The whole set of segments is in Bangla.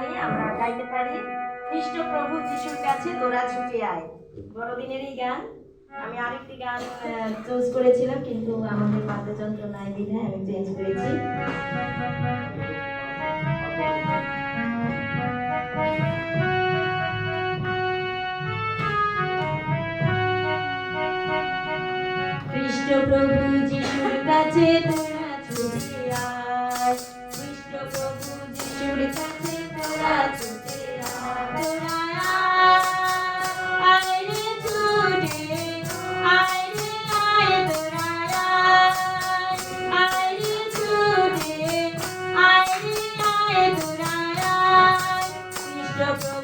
পারি, আমরা গাইতে পারি। খ্রিস্ট প্রভু যিশুর কাছে দোরা ছুটে আয়। বড়দিনেরই গান। আমি আরেকটি গান চুজ করেছিলাম, কিন্তু আমাদের বাদ্যযন্ত্র নাই দিলে আমি চেঞ্জ করেছি। খ্রিস্ট প্রভু যিশুর কাছে Step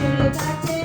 You're back to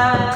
time.